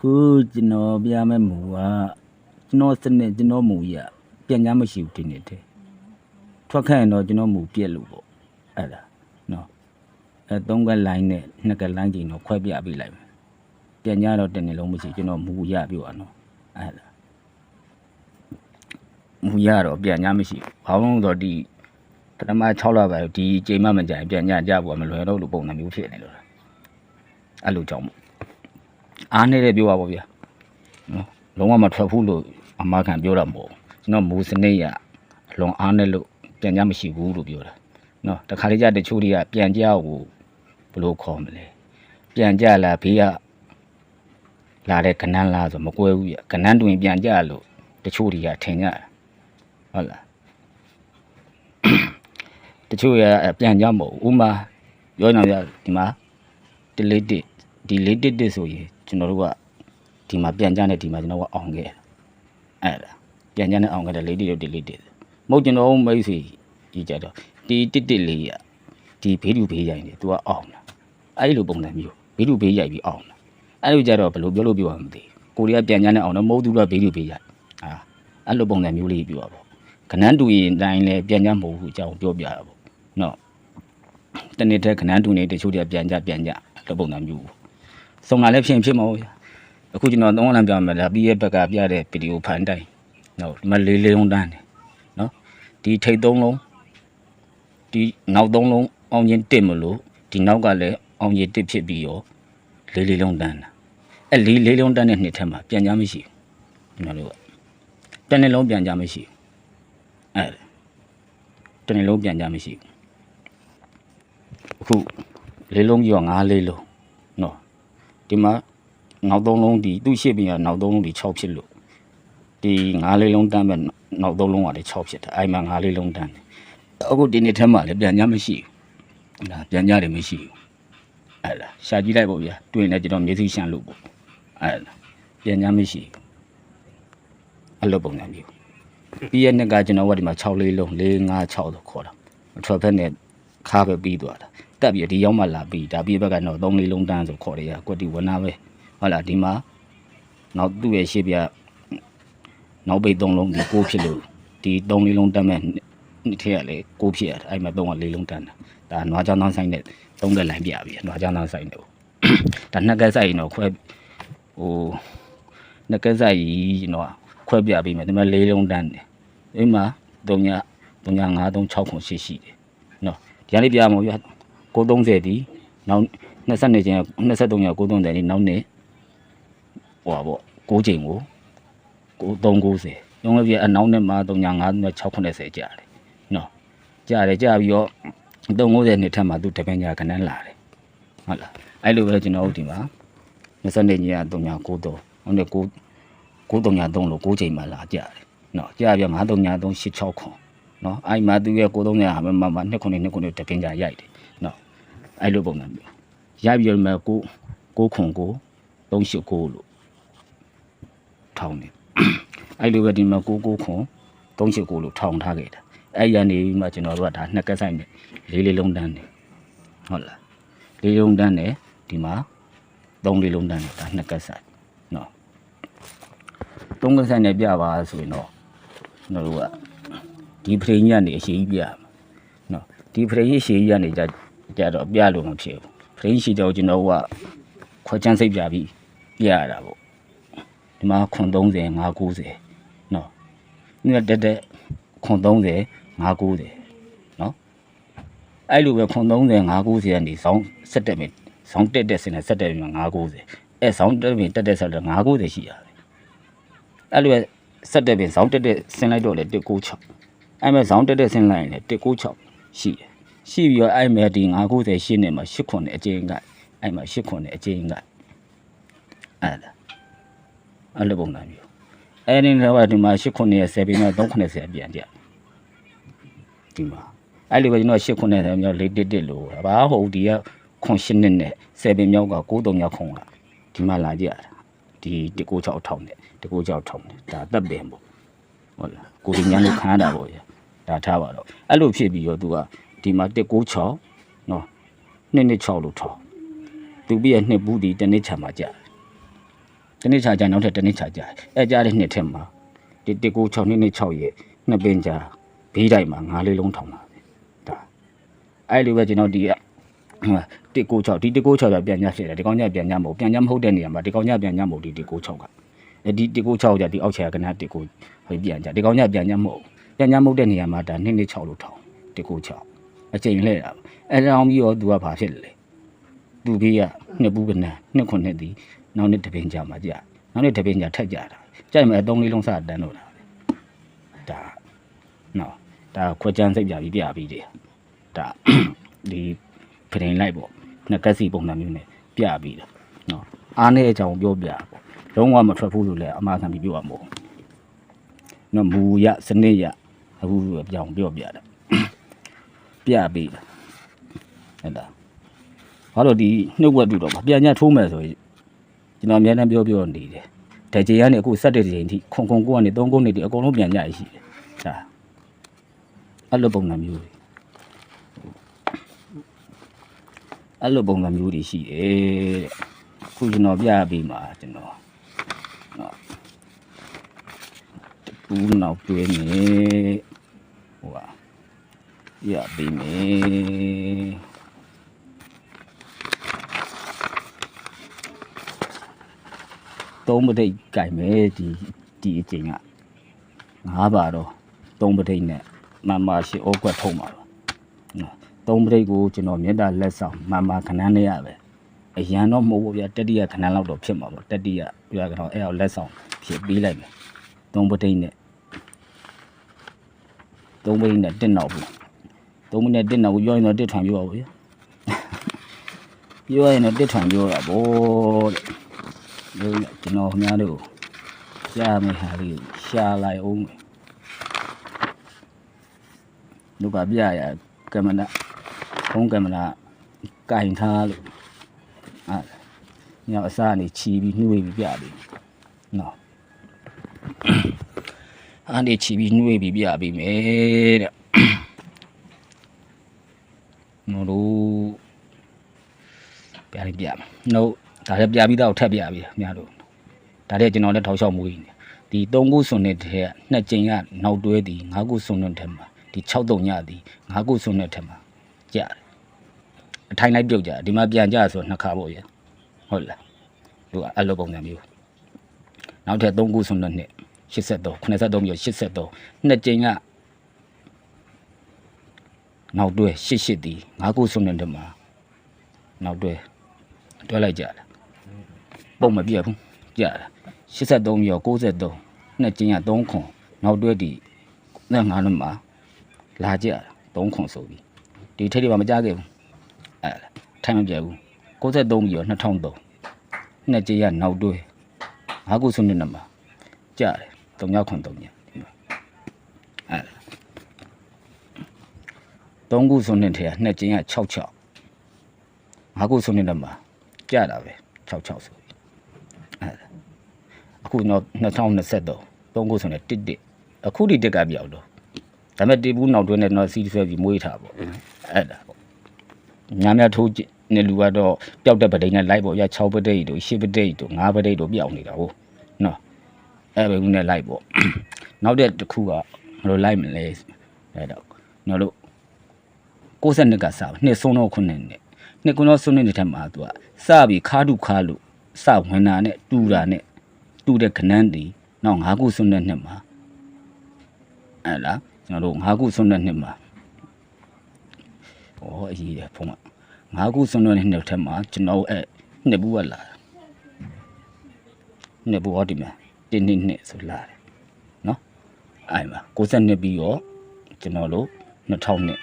ခုကျွန်တော်ပြမဲ့မူကကျွန်တော်စနစ်ကျွန်တော်မူကြီးကပြန်ညာမရှိဘူးဒီနေ့တည်းထွက်ခန့်ရင်တော့ကျွန်တော်မူပြက်လို့ပေါ့အဲ့ဒါနော်အဲသုံးကလိုင်းနဲ့နှစ်ကလိုင်းကြီးတော့ခွဲပြပေးလိုက်မယ်ပြန်ညာတော့တနေ့လုံးမရှိကျွန်တော်မူရပြပါနော်အဲ့ဒါမူရတော့ပြန်ညာမရှိဘူးဘာလို့လဲဆိုတော့ဒီပထမ6လပဲဒီချိန်မှမကြိုင်ပြန်ညာကြဖို့ကမလွယ်တော့လို့ပုံစံမျိုးဖြစ်နေလို့လားအဲ့လိုကြောင့်မို့ အားနေတယ်ပြောပါဗောဗျာနော်လုံးဝမထွက်ဘူးလို့အမခံပြောတာမဟုတ်ဘူးကျွန်တော်မူစနစ်ရအလွန်အားနေလို့ပြန်ကြမရှိဘူးလို့ပြောတာနော်တခါလေးကြတချို့တွေကပြန်ကြကိုဘယ်လိုခေါ်မလဲပြန်ကြလာဘေးကလာတဲ့ကနန်းလားဆိုမကွဲဘူးရကနန်းတွင်ပြန်ကြလို့တချို့တွေကထင်ကြတယ်ဟုတ်လားတချို့ရပြန်ကြမဟုတ်ဘူးဥမာပြောနေကြဒီမှာတလေးတစ်ဒီလေးတစ်တစ်ဆိုရင် ကျွန်တော်တို့ကဒီမှာပြန်ကြတဲ့ဒီမှာကျွန်တော်ကအောင်ခဲ့အဲ့ဒါပြန်ကြတဲ့အောင်ခဲ့တဲ့လေးတစ်တို့ဒီလေးတစ်မဟုတ်ကျွန်တော်မိတ်ဆွေကြီးကြတော့ဒီတစ်တစ်လေးရဒီဘေးလူဘေးရိုင်နေသူကအောင်တာအဲ့လိုပုံစံမျိုးဘေးလူဘေးရိုက်ပြီးအောင်တာအဲ့လိုကြတော့ဘယ်လိုပြောလို့ပြောရမသိကိုရီးယားပြန်ကြတဲ့အောင်တော့မဟုတ်သူကဘေးလူဘေးရိုက်အာအဲ့လိုပုံစံမျိုးလေးပြောတာပေါ့ခနန်းတူရင်တိုင်းလဲပြန်ကြမဟုတ်ဘူးအကြောင်းပြောပြတာပေါ့နော်တနေ့တည်းခဏတူနေတချို့တည်းပြန်ကြပြန်ကြလို့ပုံစံမျိုး စုံလာလည်းဖြစ်ရင်ဖြစ်မဟုတ်အခုကျွန်တော်သုံးလမ်းပြမယ်လားပြီးရဲ့ဘက်ကပြတဲ့ဗီဒီယိုဖန်တိုင်းနော်ဒီမှာလေးလေးလုံးတန်းတယ်နော်ဒီထိတ်သုံးလုံးဒီနောက်သုံးလုံးအောင်ရင်တစ်မလို့ဒီနောက်ကလည်းအောင်ရင်တစ်ဖြစ်ပြီးရောလေးလေးလုံးတန်းတာအဲ့လေးလေးလုံးတန်းတဲ့နှစ်ထက်မှာပြန်ကြမရှိဘူးကျွန်တော်တို့ကတနေ့လုံးပြန်ကြမရှိဘူးအဲ့ဒါတနေ့လုံးပြန်ကြမရှိဘူးအခုလေးလုံးကြီးက၅လေးလုံးနော် ဒီမှာနောက်သုံးလုံးဒီသူ့ရှေ့ပြင်ကနောက်သုံးလုံးဒီ6ဖြစ်လို့ဒီ၅လေးလုံးတန်းမဲ့နောက်သုံးလုံးကလည်း6ဖြစ်တယ်အဲ့မှာ၅လေးလုံးတန်းတယ်အခုဒီနေ့ထဲမှာလည်းပြန်ကြမရှိဘူးဒါပြန်ကြတယ်မရှိဘူးအဲ့ဒါရှာကြည့်လိုက်ပေါ့ဗျာတွေ့ရင်လည်းကျွန်တော်မျက်စိရှန့်လို့ပေါ့အဲ့ဒါပြန်ကြမရှိဘူးအဲ့လိုပုံစံမျိုးပြီးရဲ့နှစ်ကကျွန်တော်ကဒီမှာ6လေးလုံး4 5 6ဆိုခေါ်တာအထွက်ဖက်နဲ့ခါပဲပြီးသွားတာ တက်ပြီးဒီရောက်မှလာပြီးဒါပြီးဘက်ကတော့3လေးလုံးတန်းဆိုခေါ်တယ်ရကွက်တီဝနာပဲဟုတ်လားဒီမှာနောက်သူ့ရဲ့ရှေ့ပြနောက်ပိတ်3လုံးဒီ6ဖြစ်လို့ဒီ3လေးလုံးတက်မဲ့နှစ်ထည့်ရလေ6ဖြစ်ရတယ်အဲ့မှာ3က4လုံးတန်းတာဒါနွားချောင်းတောင်းဆိုင်နဲ့3ကလိုင်းပြပြီနွားချောင်းတောင်းဆိုင်နဲ့ဒါနှစ်ကက်ဆိုင်ရင်တော့ခွဲဟိုနှစ်ကက်ဆိုင်ကြီးကျွန်တော်ခွဲပြပြီးမယ်ဒီမှာ4လုံးတန်းတယ်ဒီမှာ3ည3ည5 3 6ခုရှိရှိတယ်နော်ဒီကနေ့ပြမှာပြ 930ဒီနောက်22ကျင်း23ည930ဒီနောက်နေ့ဟိုပါပေါ့6ချိန်ကို9390လုံးဝပြအနောက်နဲ့မှာ3ည5 690ကြာတယ်နော်ကြာတယ်ကြာပြီးတော့390နှစ်ထက်မှာသူတပင်းညာခဏန်းလာတယ်ဟုတ်လားအဲ့လိုပဲကျွန်တော်တို့ဒီမှာ22ည3ည93ဟုတ်တယ်9 933လို့9ချိန်မှလာကြတယ်နော်ကြာပြ933ည386ခွန်နော်အဲ့မှာသူရဲ့930ဟာမမ2ခုနဲ့2ခုနဲ့တပင်းညာရိုက်တယ်နော် အဲ့လိုပုံစံမျိုးရိုက်ပြီးတော့မှ9 9ခွန်9 389လို့ထောင်းတယ်အဲ့လိုပဲဒီမှာ9 9ခွန်389လို့ထောင်းထားခဲ့တာအဲ့ရနေပြီးမှကျွန်တော်တို့ကဒါနှစ်ကက်ဆိုင်နဲ့လေးလေးလုံးတန်းတယ်ဟုတ်လားလေးလေးလုံးတန်းတယ်ဒီမှာ3လေးလုံးတန်းတယ်ဒါနှစ်ကက်ဆိုင်နော်သုံးကက်ဆိုင်နဲ့ပြပါဆိုရင်တော့ကျွန်တော်တို့ကဒီဖရိန်ကြီးကနေအရှိကြီးပြရမှာနော်ဒီဖရိန်ကြီးအရှိကြီးကနေကြ ကြတော့ပြလို့မဖြစ်ဘူးဖရိန်ရှိတော့ကျွန်တော်တို့ကခွက်ချမ်းစိတ်ပြပြီးပြရတာပေါ့ဒီမှာခွန်30 590နော်ဒီကတက်တက်ခွန်30 590နော်အဲ့လိုပဲခွန်30 590ကနေစောင်းဆက်တက်မယ်စောင်းတက်တက်စင်နဲ့ဆက်တက်ပြီးမှ590အဲစောင်းတက်ပြီးတက်တက်ဆက်တော့590ရှိရတယ်အဲ့လိုပဲဆက်တက်ပြီးစောင်းတက်တက်ဆင်းလိုက်တော့လေ196အဲ့မဲ့စောင်းတက်တက်ဆင်းလိုက်ရင်လေ196ရှိတယ် ရှိပြီးတော့အဲ့မဲ့ဒီ990ရှိနေမှာ8ခွန်နဲ့အကျဉ်းကအဲ့မှာ8ခွန်နဲ့အကျဉ်းကအဲ့ဒါအဲ့လိုပုံစံမျိုးအဲ့ဒီတော့ဒီမှာ8ခွန်နဲ့10ပြီးမှ390ပြန်ကြဒီမှာအဲ့လိုပဲကျွန်တော်8ခွန်နဲ့10မြောက်4တစ်တစ်လို့ဘာဟုတ်ဒီကခွန်8နှစ်နဲ့10ပြီးမြောက်က93မြောက်ခွန်ကဒီမှာလာကြရတာဒီ196ထောင်နဲ့196ထောင်နဲ့ဒါတက်ပင်ပေါ့ဟုတ်လားကိုဒီညာလို့ခံရတာပေါ့ဗျာဒါထားပါတော့အဲ့လိုဖြစ်ပြီးတော့သူက ဒီမှာ196နော်226လို့ထောင်သူပြည့်ရဲ့နှစ်ဘူးဒီတစ်နှစ်ချာမှာကြာတယ်တနေ့ချာကြနောက်ထပ်တနေ့ချာကြအဲကြတဲ့နှစ်ထက်မှာဒီ196နှစ်နှစ်6ရဲ့နှစ်ပင်ကြာဘေးတိုင်းမှာငါးလေးလုံးထောင်တာပဲဒါအဲ့လိုပဲကျွန်တော်ဒီက196ဒီ196ကပြန်ညဖြစ်တယ်ဒီကောင်ညပြန်ညမဟုတ်ပြန်ညမဟုတ်တဲ့နေရာမှာဒီကောင်ညပြန်ညမဟုတ်ဒီ196ကအဲဒီ196ကြဒီအောက်ခြေကကန196ဟိုပြန်ကြဒီကောင်ညပြန်ညမဟုတ်ပြန်ညမဟုတ်တဲ့နေရာမှာဒါ2 2 6လို့ထောင်196 အချိန်လှည့်တာအဲဒါအောင်ပြီးတော့ तू ကဘာဖြစ်လဲသူဘေးကနှစ်ဘူးကနန်းနှစ်ခုနှစ်ဒီနောက်နှစ်တပင်ကြာမှာကြာနောက်နှစ်တပင်ကြာထက်ကြတာကြိုက်မယ်အသုံးလေးလုံးစတန်းတော့တာဒါနော်ဒါခွက်ကြမ်းစိတ်ပြပြီးပြပြီးတယ်ဒါဒီဖရင်လိုက်ပေါ့နှစ်ကက်စီပုံစံမျိုးနဲ့ပြပြီးတယ်နော်အားနဲ့အကြောင်းပြောပြပေါ့လုံးဝမထွက်ဘူးလို့လည်းအမှားခံပြီးပြောရမို့နော်မူရစနစ်ရအခုပြောင်းပြောပြတာ ပြပြီးတာဟုတ်လားဘာလို့ဒီနှုတ်ဝက်တူတော့မပြန်ညထိုးမယ်ဆိုရင်ကျွန်တော်အများနဲ့ပြောပြောနေတယ်တကြင်ကနေအခုစက်တဲ့ကြင်ထိခုံခုံကိုကနေ3ခုနေတိအကုန်လုံးပြန်ညရရှိတယ်ဒါအဲ့လိုပုံစံမျိုးတွေအဲ့လိုပုံစံမျိုးတွေရှိတယ်တဲ့အခုကျွန်တော်ပြပြီးမှာကျွန်တော်နော်ဘူးနောက်တွင်းနေဟိုက ရပြီမေသုံးပဋိတ်ကြိုင်မယ်ဒီဒီအချိန်ကငါးပါတော့သုံးပဋိတ်နဲ့မမရှိဩကွက်ထုံးပါတော့နော်သုံးပဋိတ်ကိုကျွန်တော်မေတ္တာလက်ဆောင်မမခဏန်းနဲ့ရပဲအရန်တော့မဟုတ်ဘူးဗျာတတိယခဏန်းလောက်တော့ဖြစ်မှာပေါ့တတိယပြရကတော့အဲ့အောင်လက်ဆောင်ဖြစ်ပြီးလိုက်မယ်သုံးပဋိတ်နဲ့သုံးပဋိတ်နဲ့တက်နောက်ဘူး သုံးမိနစ်တစ်နောက်ပြောရင်တော့တစ်ထွန်ပြောပါဘူးဗျာပြောရင်တော့တစ်ထွန်ပြောတာဗောတဲ့လို့ကျွန်တော်ခင်ဗျားတို့ရှားမယ်ဟာလေးရှားလိုက်အောင်မယ်လူကပြရကင်မရာဖုန်းကင်မရာကင်ထားလို့အာညောင်အစားနေချီပြီးနှွေးပြီးပြပြီးနော်အားနေချီပြီးနှွေးပြီးပြပြီးမယ်တဲ့ကျွန်တော်တို့ ပြရင်ပြမယ်။နှုတ်ဒါလည်းပြပြီးတော့ထပ်ပြပြီများတို့။ဒါလည်းကျွန်တော်လည်းထောက်လျှောက်မှုကြီးနေ။ဒီ၃ခုစွန်တဲ့ထဲကနှစ်ကြိမ်ကနောက်တွဲသည်၅ခုစွန်တဲ့ထဲမှာဒီ6တုံညသည်၅ခုစွန်တဲ့ထဲမှာကြားတယ်။အထိုင်လိုက်ပြုတ်ကြဒီမှာပြန်ကြဆိုနှစ်ခါပေါ့ဗျာ။ဟုတ်လား။သူကအဲ့လိုပုံစံမျိုး။နောက်ထပ်၃ခုစွန်တဲ့နှစ်83 83မျိုး83နှစ်ကြိမ်ကနောက်တွဲရှစ်ရှစ်တီငါးခုစုံတဲ့တမှာနောက်တွဲ တွဲလိုက်ကြတာပုံမပြတ်ဘူးကြတာ83မြော်93နှစ်ကျင်းရ3ခွန်နောက်တွဲဒီနဲ့ငါးလုံးမှာလာကြတာ3ခွန်ဆိုပြီးဒီထိတ်တွေပါမကြခဲ့ဘူးအဲထိုင်မပြတ်ဘူး93မြော်2003နှစ်ကျင်းရနောက်တွဲငါးခုစုံတဲ့မှာကြတယ်3ညခွန်3ညဒီမှာအဲသုံးခုစုံနဲ့ထဲကနှစ်ကျင်းက66ငါးခုစုံနဲ့မှာ ကြတာပဲ66ဆိုပြီးအဲဒါအခုတော့2023သုံးခုစုံနဲ့တစ်တစ်အခုဒီတက်ကပြောက်တော့ဒါပေမဲ့တေဘူးနောက်တွဲနဲ့တော့စီးဆွဲပြီးမွေးထားပေါ့အဲ့ဒါပေါ့ညာများထိုးကြည့်နေလူကတော့ပျောက်တဲ့ပဒိန်နဲ့လိုက်ပေါ့ရ6ပဒိတ်တို့10ပဒိတ်တို့9ပဒိတ်တို့ပျောက်နေတာဟုတ်နော်အဲ့ဘယ်ကူနဲ့လိုက်ပေါ့နောက်တဲ့တစ်ခုကဘယ်လိုလိုက်မလဲအဲ့တော့ကျွန်တော်တို့62ကစပါနှစ်ဆုံးတော့ခုနှစ်နဲ့ နှစ်ကုန်းတော့ဆုံးနေတဲ့ထက်မှာသူကစပြီးခါတုခါလို့စဝင်တာနဲ့တူတာနဲ့တူတဲ့ခဏန်းတီနောက်၅ခုဆုံးတဲ့နှစ်မှာအဲ့လားကျွန်တော်တို့၅ခုဆုံးတဲ့နှစ်မှာဩအရေးတယ်ဖုံးက၅ခုဆုံးတဲ့နှစ်ထက်မှာကျွန်တော်အဲ့နှစ်ဘူးကလာတာနှစ်ဘူးဟောဒီမှာတင်းနှစ်နှစ်ဆိုလာတယ်နော်အဲ့မှာ62ပြီးတော့ကျွန်တော်တို့2000နှစ်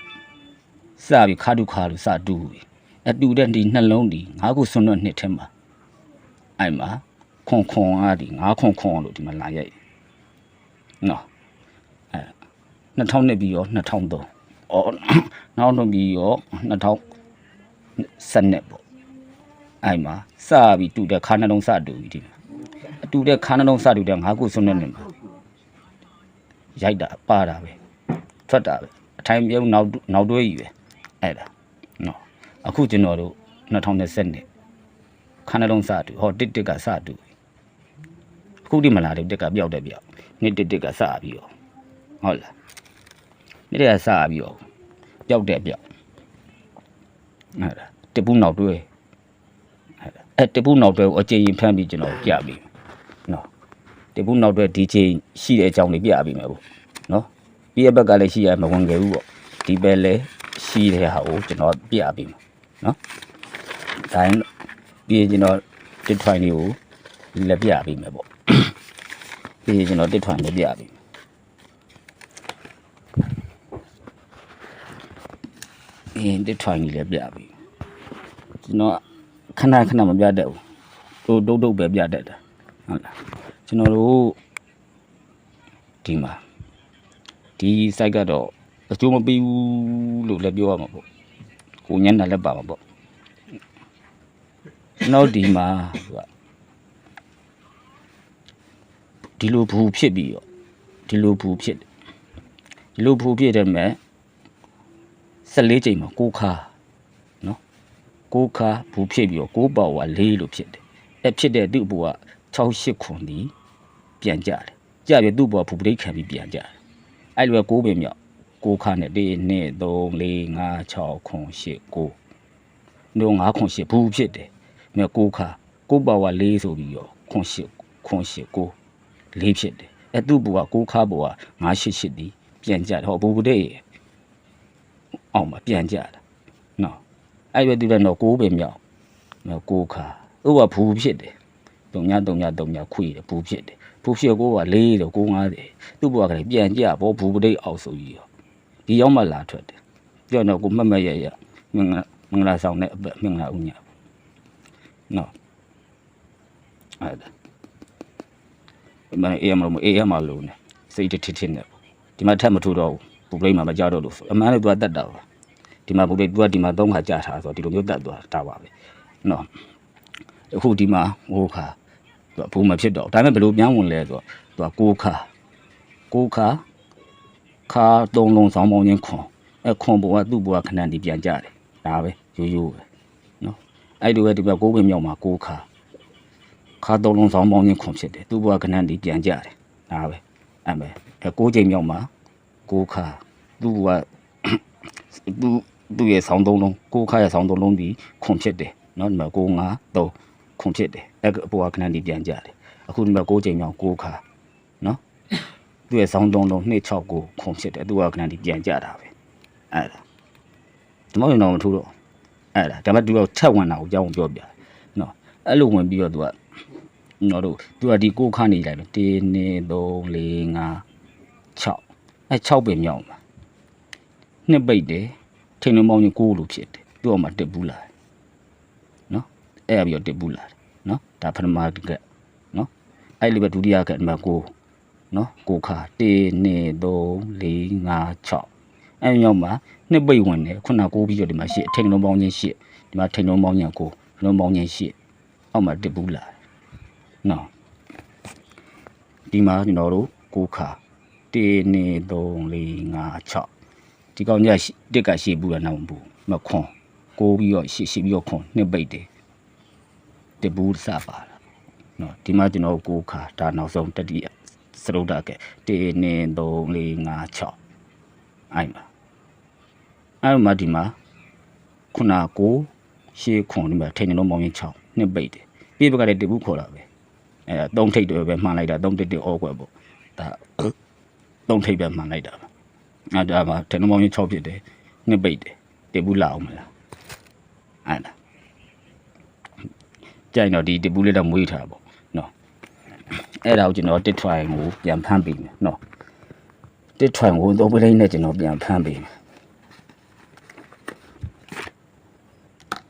စပြီးခါတုခါလို့စတူပြီ အတူတဲ့ဒီနှလုံးဒီငါးခုစွန်းတော့နှစ်ထဲမှာအဲ့မှာခွန်ခွန်အားဒီငါးခွန်ခွန်လို့ဒီမှာလာရိုက်နော်အဲ2000နှစ်ပြီးရော2003အော်နောက်တော့ပြီးရော2000စနစ်ပေါ့အဲ့မှာစပြီးတူတဲ့ခါနှလုံးစတူပြီဒီမှာအတူတဲ့ခါနှလုံးစတူတဲ့ငါးခုစွန်းတဲ့နှစ်မှာရိုက်တာပါတာပဲထွက်တာပဲအထိုင်ပြုံးနောက်နောက်တွဲကြီးပဲအဲ့ဒါနော် အခုကျွန်တော်တို့2020နှစ်ခဏလုံးစတူဟောတစ်တစ်ကစတူအခုဒီမလာတဲ့တက်ကပျောက်တဲ့ပျောက်နှစ်တစ်တက်ကစပြီးတော့ဟုတ်လားနှစ်တက်ကစပြီးတော့ပျောက်တဲ့ပျောက်ဟုတ်လားတပူနောက်တွဲဟုတ်လားအဲတပူနောက်တွဲကိုအကြိမ်ရင်ဖမ်းပြီးကျွန်တော်ပြပြီးနော်တပူနောက်တွဲဒီချိန်ရှိတဲ့အကြောင်းလေးပြပြီးမယ်ဗောနော်ပြီးရဘက်ကလည်းရှိရမဝင်ခဲ့ဘူးပေါ့ဒီဘက်လည်းရှိတဲ့ဟာကိုကျွန်တော်ပြပြီးမယ် နော်ဒါရင်ပြီးရင်ကျွန်တော်တစ်ထွိုင်လေးကိုလက်ပြပြီးမယ်ပေါ့ပြီးရင်ကျွန်တော်တစ်ထွိုင်လက်ပြပြီးပြီးရင်တစ်ထွိုင်လေးလက်ပြပြီးကျွန်တော်ခဏခဏမပြတတ်ဘူးတို့တုတ်တုတ်ပဲပြတတ်တာဟုတ်လားကျွန်တော်တို့ဒီမှာဒီ site ကတော့အကျိုးမပေးဘူးလို့လည်းပြောရမှာပေါ့ ကိုညံ့တာလည်းပါမှာပေါ့ကျွန်တော်ဒီမှာဟိုကဒီလိုဘူးဖြစ်ပြီးတော့ဒီလိုဘူးဖြစ်တယ်ဒီလိုဘူးဖြစ်တယ်မဲ့14ချိန်မှာ6ခါနော်6ခါဘူးဖြစ်ပြီးတော့6ပေါဝါ4လို့ဖြစ်တယ်အဲဖြစ်တဲ့သူ့ဘူက6 8ခွန်ဒီပြန်ကြတယ်ကြပြီသူ့ဘူကဘူးပရိတ်ခံပြီးပြန်ကြတယ်အဲ့လိုပဲ6ပင်မြောက် 6ခါနဲ့1 2 3 4 5 6ခွန်8 9တို့5ခွန်8ဘူးဖြစ်တယ်မဲ့6ခါ6ပေါဝါ4ဆိုပြီးတော့ခွန်8ခွန်8 9လေးဖြစ်တယ်အဲသူ့ဘူကကိုးခါဘူက988ဒီပြန်ကြတယ်ဟောဘူတဲ့ရေအောင်မပြန်ကြတာနော်အဲ့ပဲသူလည်းတော့ကိုးပဲမြောက်နော်ကိုးခါသူကဘူဖြစ်တယ်တုံညာတုံညာတုံညာခွေတယ်ဘူဖြစ်တယ်ဘူဖြစ်ကိုးက4တော့ကိုး90သူ့ဘူကလည်းပြန်ကြဘောဘူပဒိတ်အောက်ဆိုကြီးရော ဒီရောက်မှလာထွက်တယ်ပြောတော့ကိုမတ်မတ်ရရမင်္ဂလာမင်္ဂလာဆောင်တဲ့အပမင်္ဂလာဦးညာနော်အဲ့ဒါမအေးမလို့အေးရမလို့နဲ့စိတ်တစ်ထစ်ထစ်နဲ့ပေါ့ဒီမှာထပ်မထူတော့ဘူးပူပလိမှာမကြောက်တော့လို့ဆိုအမှန်လည်းသူကတတ်တာပါဒီမှာပူပလိသူကဒီမှာသုံးခါကြာထားဆိုတော့ဒီလိုမျိုးတတ်သွားတာပါပဲနော်အခုဒီမှာဟိုခါသူကဘူးမဖြစ်တော့ဒါပေမဲ့ဘယ်လိုပြန်ဝင်လဲဆိုတော့သူကကိုးခါကိုးခါ ခါသုံးလုံးဆောင်ပေါင်းချင်းခွန်အဲခွန်ဘကသူ့ဘကခဏတည်းပြန်ကြတယ်ဒါပဲရိုးရိုးပဲနော်အဲ့ဒီပဲဒီဘက်ကိုးပင်မြောက်မှာကိုးခါခါသုံးလုံးဆောင်ပေါင်းချင်းခွန်ဖြစ်တယ်သူ့ဘဝကဏ္ဍဒီပြန်ကြတယ်ဒါပဲအဲ့ပဲအဲကိုးချိန်မြောက်မှာကိုးခါသူ့ဘဝသူသူ့ရဲ့ဆောင်းသုံးလုံးကိုးခါရဲ့ဆောင်းသုံးလုံးဒီခွန်ဖြစ်တယ်နော်ဒီမှာကိုးငါသုံးခွန်ဖြစ်တယ်အဲဘဝကဏ္ဍဒီပြန်ကြတယ်အခုဒီမှာကိုးချိန်မြောက်ကိုးခါနော် သူ့ရဲ့ဆောင်းသုံးလုံး269ခွန်ဖြစ်တယ်သူ့ဘဝကဏ္ဍဒီပြန်ကြတာပဲအဲ့ဒါဒီမောင်ရင်တော့မထူတော့အဲ့ဒါဒါပေမဲ့သူကထက်ဝင်တာကိုကြောင်းပြောပြတယ်နော်အဲ့လိုဝင်ပြီးတော့သူကကျွန်တော်တို့သူကဒီကိုခါနေလိုက်တယ်1 2 3 4 5 6အဲ6ပင်မြောက်မှာနှစ်ပိတ်တယ်ထိန်လုံးပေါင်းကြီး6လို့ဖြစ်တယ်သူ့အမှတက်ဘူးလာတယ်နော်အဲ့အပြီးတော့တက်ဘူးလာတယ်နော်ဒါပထမကနော်အဲ့လိုပဲဒုတိယကဒီမှာ6 နော်ကိုခါ1 2 3 4 5 6အဲ့မြောက်မှာနှစ်ပိတ်ဝင်တယ်ခုန6ပြီးတော့ဒီမှာရှစ်ထိန်လုံးပေါင်းကြီးရှစ်ဒီမှာထိန်လုံးပေါင်းကြီး9လုံးပေါင်းကြီးရှစ်အောက်မှာတက်ဘူးလာတယ်နော်ဒီမှာကျွန်တော်တို့ကိုခါ1 2 3 4 5 6ဒီကောင်ကြီးကတက်ကရှေ့ဘူးလားနောက်မဘူးမခွန်ကိုပြီးတော့ရှေ့ရှေ့ပြီးတော့ခွန်နှစ်ပိတ်တယ်တဘူးစပါလားနော်ဒီမှာကျွန်တော်ကိုခါဒါနောက်ဆုံးတတိယ စရုဒ္ဒကဲ1 2 3 4 5 6အဲ့မှာအဲ့မှာဒီမှာခုနကိုရှေ့ခွန်ဒီမှာထိန်နေတော့မောင်းရင်6နှစ်ပိတ်တယ်ပြေဘက်ကလည်းတဘူးခေါ်တာပဲအဲသုံးထိပ်တွေပဲမှန်လိုက်တာသုံးထိပ်တွေအော်ကွယ်ပေါ့ဒါသုံးထိပ်ပဲမှန်လိုက်တာပါအဲဒါမှတနမောင်းကြီး6ဖြစ်တယ်နှစ်ပိတ်တယ်တေဘူးလာအောင်မလားအဲ့ဒါကြိုင်တော့ဒီတေဘူးလေးတော့မွေးထားပေါ့နော် အဲ့ဒါကိုကျွန်တော်တစ်ထွိုင်ကိုပြန်ဖမ်းပြီးမယ်နော်တစ်ထွိုင်ကိုသုံးပလိမ့်နဲ့ကျွန်တော်ပြန်ဖမ်းပြီးမယ်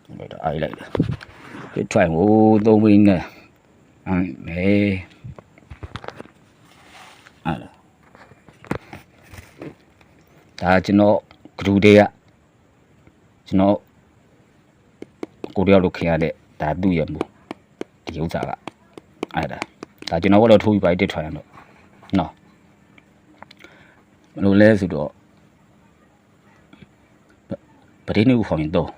ကျွန်တော်အားလိုက်တာတစ်ထွိုင်ကိုသုံးပလိမ့်နဲ့အဲ့လေအဲ့ဒါဒါကျွန်တော်ဂရုတွေကကျွန်တော်ကိုရီးယားလိုခင်ရတဲ့ဒါသူ့ရမှုဒီဥစ္စာကအဲ့ဒါ ဒါကျွန်တော်ကတော့ထိုးပြီးပါတစ်ထွင်ရတော့နော်ဘယ်လိုလဲဆိုတော့ပရိနိဗ္ဗာန်တော့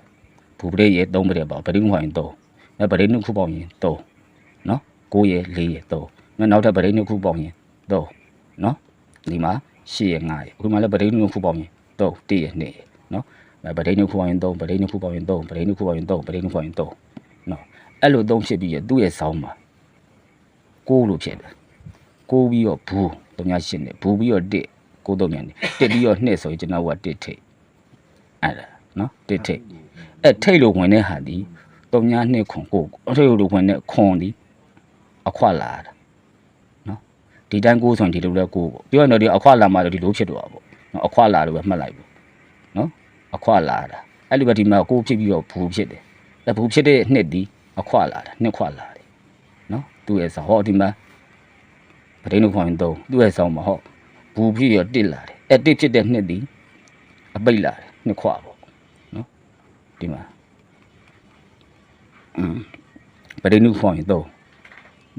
ဘူပရိရဲ့3ပရိပါပရိနိဗ္ဗာန်တော့အဲပရိနိဗ္ဗာန်ခုပေါင်းရင်3နော်9ရယ်4ရယ်3နော်နောက်ထပ်ပရိနှစ်ခုပေါင်းရင်3နော်ဒီမှာ8ရ9ရအခုမှလည်းပရိနှစ်ခုပေါင်းရင်3 1ရ2ရနော်ပရိနှစ်ခုပေါင်းရင်3ပရိနှစ်ခုပေါင်းရင်3ပရိနှစ်ခုပေါင်းရင်3ပရိနှစ်ခုပေါင်းရင်3နော်အဲ့လို3ဖြစ်ပြီးရသူ့ရဲ့ဆောင်းမှာ 6လို့ဖြစ်တယ်6ပြီးတော့ဘူး38နဲ့ဘူးပြီးတော့1 9တော့ညနေ1ပြီးတော့2ဆိုရင်ကျွန်တော်က1ထိတ်အဲ့ဒါနော်1ထိတ်အဲ့ထိတ်လို့ဝင်တဲ့ဟာဒီ3ည2ခွန်ကိုထိတ်လို့ဝင်တဲ့ခွန်ဒီအခွလာတာဒီတိုင်းကိုဆိုရင်ဒီလိုလဲကိုပေါ့ပြောရင်တော့ဒီအခွလာမှတော့ဒီလိုဖြစ်တော့တာပေါ့နော်အခွလာလို့ပဲမှတ်လိုက်ပေါ့နော်အခွလာတာအဲ့လိုပဲဒီမှာကိုဖြစ်ပြီးတော့ဘူးဖြစ်တယ်အဲ့ဘူးဖြစ်တဲ့နှစ်ဒီအခွလာတာနှစ်ခွလာတယ်နော် သူ့ရဲ့ဆောင်ဟောဒီမှာပတိန်တို့ခေါင်းရင်သုံးသူ့ရဲ့ဆောင်မှာဟောဘူဖြစ်ရတစ်လာတယ်အဲ့တစ်ဖြစ်တဲ့နှစ်ဒီအပိတ်လာတယ်နှစ်ခွပေါ့နော်ဒီမှာအင်းပတိန်တို့ခေါင်းရင်သုံး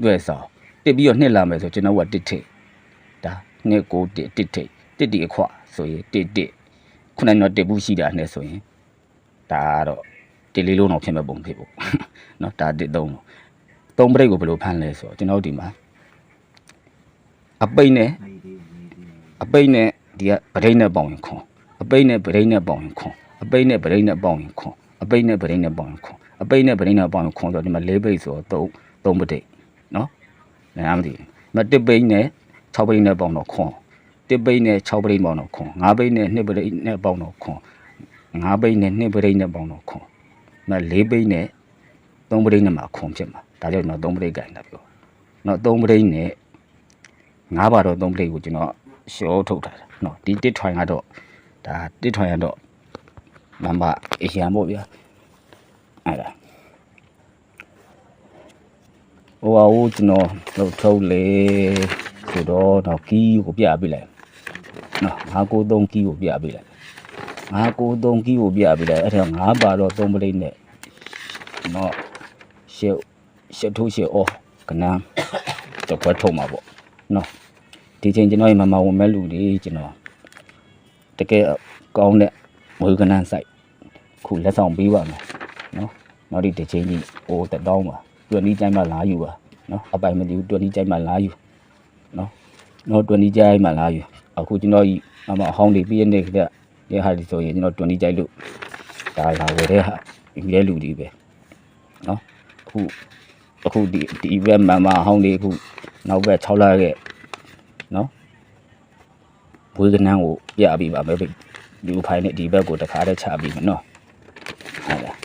သူ့ရဲ့ဆောင်တစ်ပြီးတော့နှစ်လာမယ်ဆိုကျွန်တော်ကတစ်ထိပ်ဒါနှစ်ကိုတစ်တစ်ထိပ်တစ်တီအခွဆိုရင်တစ်တစ်ခုနကတော့တစ်ဘူးရှိတာနဲ့ဆိုရင်ဒါကတော့တစ်လေးလုံးတော့ဖြစ်မဲ့ပုံဖြစ်ပေါ့နော်ဒါတစ်သုံးတော့ သုံးပရိတ်ကိုဘယ်လိုဖမ်းလဲဆိုတော့ကျွန်တော်ဒီမှာအပိတ်နဲ့အပိတ်နဲ့ဒီကပရိတ်နဲ့ပေါင်ရင်ခွန်အပိတ်နဲ့ပရိတ်နဲ့ပေါင်ရင်ခွန်အပိတ်နဲ့ပရိတ်နဲ့ပေါင်ရင်ခွန်အပိတ်နဲ့ပရိတ်နဲ့ပေါင်ရင်ခွန်အပိတ်နဲ့ပရိတ်နဲ့ပေါင်ရင်ခွန်ဆိုတော့ဒီမှာ၄ပိတ်ဆိုတော့၃၃ပရိတ်နော်နားမသိဘူးဒီမှာ၁ပိတ်နဲ့၆ပိတ်နဲ့ပေါင်တော့ခွန်တစ်ပိတ်နဲ့6ပိတ်ပေါင်းတော့ခွန်၅ပိတ်နဲ့2ပိတ်နဲ့ပေါင်းတော့ခွန်၅ပိတ်နဲ့2ပိတ်နဲ့ပေါင်းတော့ခွန်နောက်၄ပိတ်နဲ့ 3ပိန်းနဲ့မှာခွန်ဖြစ်မှာဒါကြောင့်ကျွန်တော်3ပိန်းကြိုင်တာပြောနော်3ပိန်းနဲ့9ပါတော့3ပိန်းကိုကျွန်တော်ရှောထုတ်ထားတာနော်ဒီတစ်ထွိုင်ကတော့ဒါတစ်ထွိုင်ကတော့နံပါတ်အရန်ပေါ့ဗျာအဲ့ဒါဟိုဟာဟိုကျွန်တော်လှုပ်ထုတ်လေဆိုတော့တော့ကီးကိုပြပေးလိုက်နော်993ကီးကိုပြပေးလိုက်993ကီးကိုပြပေးလိုက်အဲ့ဒါ9ပါတော့3ပလိမ့်နဲ့နော် ရှေ့ရှေ့ထိုးရှေ့အော်ကနန်းတော့ခွဲထုတ်မှာပေါ့နော်ဒီချိန်ကျွန်တော်မမဝင်မဲ့လူတွေကျွန်တော်တကယ်ကောင်းတဲ့ဝေကနန်းဆိုင်ခုလက်ဆောင်ပေးပါမယ်နော်နောက်ဒီတစ်ချိန်ကြီးဟိုတက်တောင်းပါတွန်နီးကြိုင်းမှလာယူပါနော်အပိုင်မတည်ဘူးတွန်နီးကြိုင်းမှလာယူနော်နော်တွန်နီးကြိုင်းမှလာယူအခုကျွန်တော်အမအဟောင်းတွေပြည့်နေကြတဲ့ဟာဒီဆိုရင်ကျွန်တော်တွန်နီးကြိုင်းလို့ဒါလာဝယ်တဲ့ဟာဒီရဲလူတွေပဲနော်အ ခုအခုဒီဒီဘက်မမအဟောင်းတွေအခုနောက်ဘက်6လရဲ့နော်ဘွေးကနန်းကိုပြပြီးပါမယ်ဒီဖိုင်နဲ့ဒီဘက်ကိုတခါတည်းချပြီးမယ်နော်ဟုတ်လား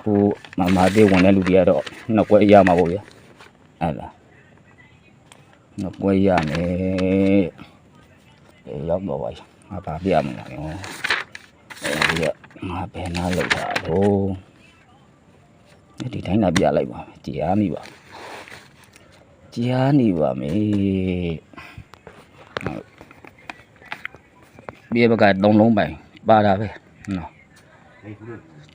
ဟိုမမသေးဝင်တဲ့လူတွေကတော့နှစ်ကွက်ရမှာပေါ့ဗျာအဲ့ဒါနှစ်ကွက်ရမယ်အေးရောက်တော့ပါပြီငါပါပြမလားရောအဲဒီကငါဘယ်နာလောက်တာတော့ ဒီတိုင်းလာပြလိုက်ပါမယ်တရားမိပါတရားနေပါမယ်ဟုတ်ပြေဘကသုံးလုံးပိုင်ပါတာပဲနော်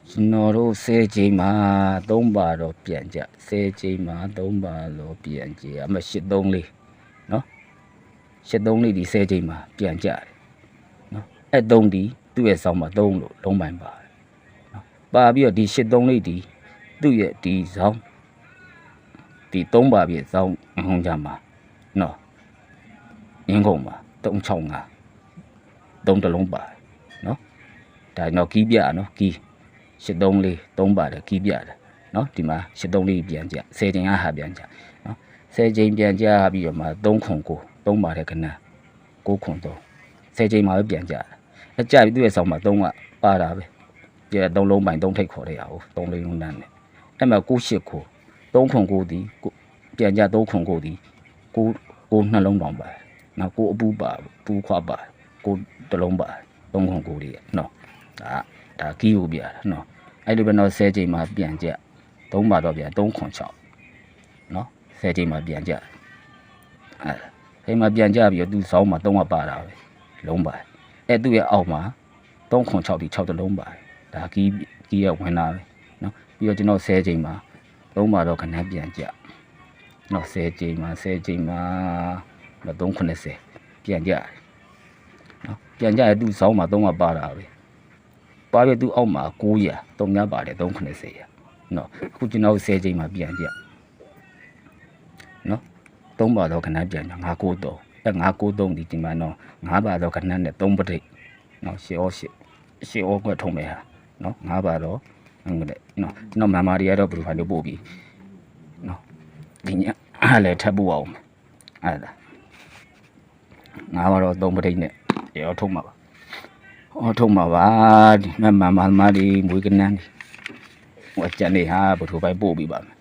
ကျွန်တော်တို့ဆယ်ချိန်မှာ၃ပါတော့ပြန်ကြဆယ်ချိန်မှာ၃ပါတော့ပြန်ကြအမ83လေးနော်83လေးဒီဆယ်ချိန်မှာပြန်ကြတယ်နော်အဲ့3ဒီသူ့ရဲ့ဆောင်းမှာ3လို့လုံးပိုင်းပါတယ်နော်ပါပြီးတော့ဒီ83လေးဒီ သူ့ရဲ့ဒီဇောင်းဒီသုံးပါပြည့်ဇောင်းအဟုံးကြမှာနော်အင်းကုန်ပါ365သုံးတလုံးပါနော်ဒါတော့ကီးပြနော်ကီး73လေးသုံးပါတယ်ကီးပြတယ်နော်ဒီမှာ73လေးပြန်ကြ10ချိန်အားဟာပြန်ကြနော်10ချိန်ပြန်ကြပြီးတော့မှ3ခွန်ကိုသုံးပါတယ်ကနန်း9ခွန်သုံး10ချိန်မှာပဲပြန်ကြတယ်အကြပြီးသူ့ရဲ့ဆောင်းမှာ3ကပါတာပဲပြဲ3လုံးပိုင်3ထိတ်ခေါ်ရအောင်3လေးလုံးတန်းတယ် အမှတ်68ကို39သည်ပြန်ကြ39သည်ကိုကိုနှလုံးပေါင်းပါနော်ကိုအပူပါပူခွာပါကိုတလုံးပါ39လေးနော်ဒါဒါကီးကိုပြတာနော်အဲ့လိုပဲတော့10ချိန်မှာပြန်ကြ3ပါတော့ပြန်396နော်10ချိန်မှာပြန်ကြအဲ့ချိန်မှာပြန်ကြပြီးတော့သူ့ဆောင်းမှာ3ကပါတာပဲလုံးပါအဲ့သူ့ရဲ့အောက်မှာ396ဒီ6တလုံးပါဒါကီးကီးရဲ့ဝင်လာတယ် ပြီးတော့ကျွန်တော်10ချိန်မှာသုံးပါတော့ခဏပြန်ကြနော်10ချိန်မှာ10ချိန်မှာတော့390ပြန်ကြနော်ပြန်ကြရသူ့ဇောင်းမှာ3ကပါတာပဲပါပြသူ့အောက်မှာ900သုံးညပါတယ်390ရနော်အခုကျွန်တော်10ချိန်မှာပြန်ကြနော်သုံးပါတော့ခဏပြန်ကြ993အဲ993ဒီဒီမှာတော့9ပါတော့ခဏနဲ့3ပဋိတ်နော်ရှေ့ဩရှေ့ရှေ့ဩကွက်ထုံးမယ်ဟာနော်9ပါတော့ ဟုတ်ကဲ့နော်ကျွန်တော်မမရီကတော့ဘယ်လိုဖိုင်လို့ပို့ပြီးနော်ဒီညအဲ့လည်းထပ်ပို့အောင်အဲ့ဒါ9ပါတော့3ပဋိနဲ့ရောထုံးမှာပါဟောထုံးမှာပါဒီမမမမဒီမွေးကနန်းဒီဟိုအကြံနေဟာဘယ်လိုဖိုင်ပို့ပြီးပါမယ်